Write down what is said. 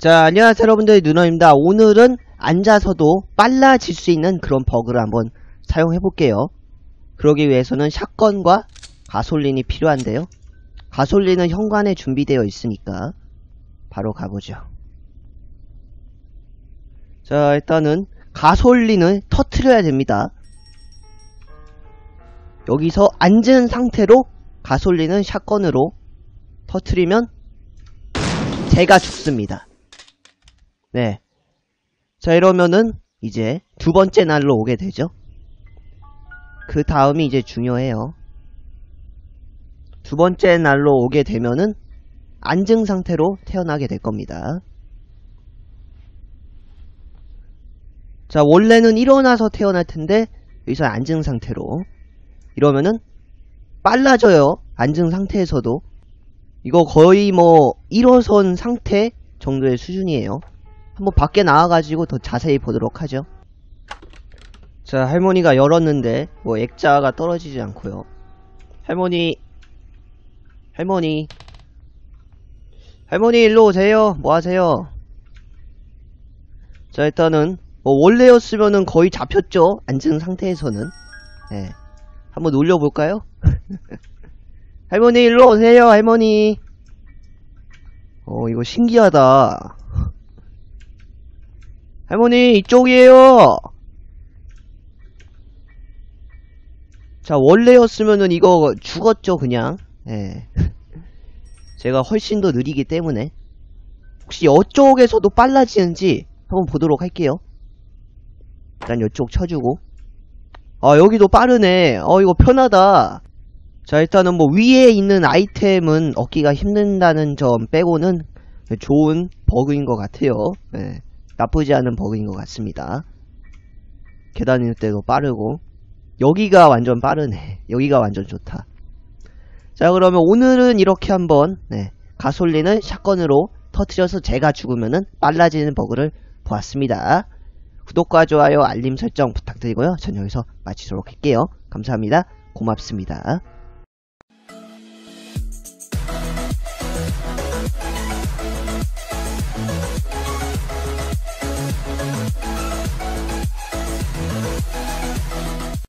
자, 안녕하세요 여러분들 누너입니다. 오늘은 앉아서도 빨라질 수 있는 그런 버그를 한번 사용해 볼게요. 그러기 위해서는 샷건과 가솔린이 필요한데요. 가솔린은 현관에 준비되어 있으니까 바로 가보죠. 자, 일단은 가솔린을 터트려야 됩니다. 여기서 앉은 상태로 가솔린은 샷건으로 터트리면 제가 죽습니다. 네. 자, 이러면은 이제 두 번째 날로 오게 되죠. 그 다음이 이제 중요해요. 두 번째 날로 오게 되면은 안증 상태로 태어나게 될 겁니다. 자, 원래는 일어나서 태어날 텐데 여기서 안증 상태로 이러면은 빨라져요. 안증 상태에서도 이거 거의 뭐 일어선 상태 정도의 수준이에요. 한번 밖에 나와가지고 더 자세히 보도록 하죠. 자, 할머니가 열었는데 뭐 액자가 떨어지지 않고요. 할머니, 할머니, 할머니 일로 오세요. 뭐 하세요? 자, 일단은 뭐 원래였으면은 거의 잡혔죠. 앉은 상태에서는. 네. 한번 놀려볼까요? 할머니 일로 오세요. 할머니. 어, 이거 신기하다. 할머니 이쪽이에요. 자 원래였으면은 이거 죽었죠 그냥. 예. 제가 훨씬 더 느리기 때문에 혹시 이쪽에서도 빨라지는지 한번 보도록 할게요. 일단 이쪽 쳐주고 아 여기도 빠르네. 어 이거 편하다. 자 일단은 뭐 위에 있는 아이템은 얻기가 힘든다는 점 빼고는 좋은 버그인 것 같아요. 예. 나쁘지 않은 버그인 것 같습니다. 계단 일 때도 빠르고 여기가 완전 빠르네. 여기가 완전 좋다. 자 그러면 오늘은 이렇게 한번 네, 가솔린을 샷건으로 터트려서 제가 죽으면은 빨라지는 버그를 보았습니다. 구독과 좋아요 알림 설정 부탁드리고요. 전 여기서 마치도록 할게요. 감사합니다. 고맙습니다.